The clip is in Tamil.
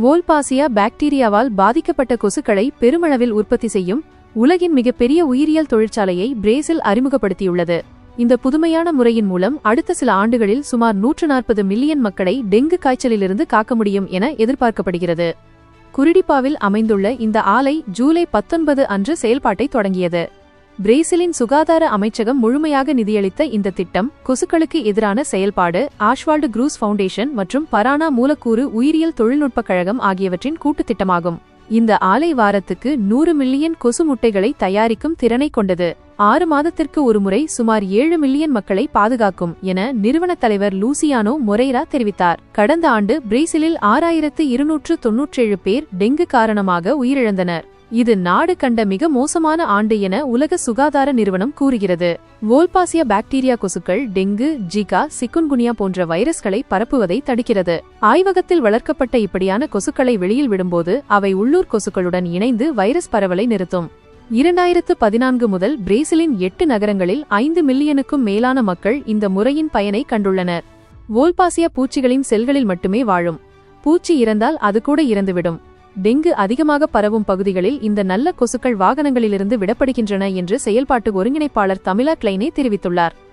வோல்பாசியா பாக்டீரியாவால் பாதிக்கப்பட்ட கொசுக்களை பெருமளவில் உற்பத்தி செய்யும் உலகின் மிகப்பெரிய உயிரியல் தொழிற்சாலையை பிரேசில் அறிமுகப்படுத்தியுள்ளது. இந்த புதுமையான முறையின் மூலம் அடுத்த சில ஆண்டுகளில் சுமார் நூற்று நாற்பது மில்லியன் மக்களை டெங்கு காய்ச்சலிலிருந்து காக்க முடியும் என எதிர்பார்க்கப்படுகிறது. குருடிப்பாவில் அமைந்துள்ள இந்த ஆலை ஜூலை பத்தொன்பது அன்று செயல்பாட்டை தொடங்கியது. பிரேசிலின் சுகாதார அமைச்சகம் முழுமையாக நிதியளித்த இந்த திட்டம் கொசுக்களுக்கு எதிரான செயல்பாடு ஆஷ்வால்டு குரூஸ் ஃபவுண்டேஷன் மற்றும் பரானா மூலக்கூறு உயிரியல் தொழில்நுட்பக் கழகம் ஆகியவற்றின் கூட்டுத் திட்டமாகும். இந்த ஆலை வாரத்துக்கு நூறு மில்லியன் கொசு முட்டைகளை தயாரிக்கும் திறனை கொண்டது. ஆறு மாதத்திற்கு ஒருமுறை சுமார் ஏழு மில்லியன் மக்களை பாதுகாக்கும் என நிறுவன தலைவர் லூசியானோ மொரைரா தெரிவித்தார். கடந்த ஆண்டு பிரேசிலில் ஆறாயிரத்து இருநூற்று தொன்னூற்றேழு பேர் டெங்கு காரணமாக உயிரிழந்தனர். இது நாடு கண்ட மிக மோசமான ஆண்டு என உலக சுகாதார நிறுவனம் கூறுகிறது. வோல்பாசியா பாக்டீரியா கொசுக்கள் டெங்கு ஜிகா சிக்குன்குனியா போன்ற வைரஸ்களை பரப்புவதை தடுக்கிறது. ஆய்வகத்தில் வளர்க்கப்பட்ட இப்படியான கொசுக்களை வெளியில் விடும்போது அவை உள்ளூர் கொசுக்களுடன் இணைந்து வைரஸ் பரவலை நிறுத்தும். இரண்டாயிரத்து பதினான்கு முதல் பிரேசிலின் எட்டு நகரங்களில் ஐந்து மில்லியனுக்கும் மேலான மக்கள் இந்த முறையின் பயனை கண்டுள்ளனர். வோல்பாசியா பூச்சிகளின் செல்களில் மட்டுமே வாழும். பூச்சி இறந்தால் அது கூட இறந்துவிடும். டெங்கு அதிகமாக பரவும் பகுதிகளில் இந்த நல்ல கொசுக்கள் வாகனங்களிலிருந்து விடப்படுகின்றன என்று செயல்பாட்டு ஒருங்கிணைப்பாளர் தமிழா கிளைனே தெரிவித்துள்ளார்.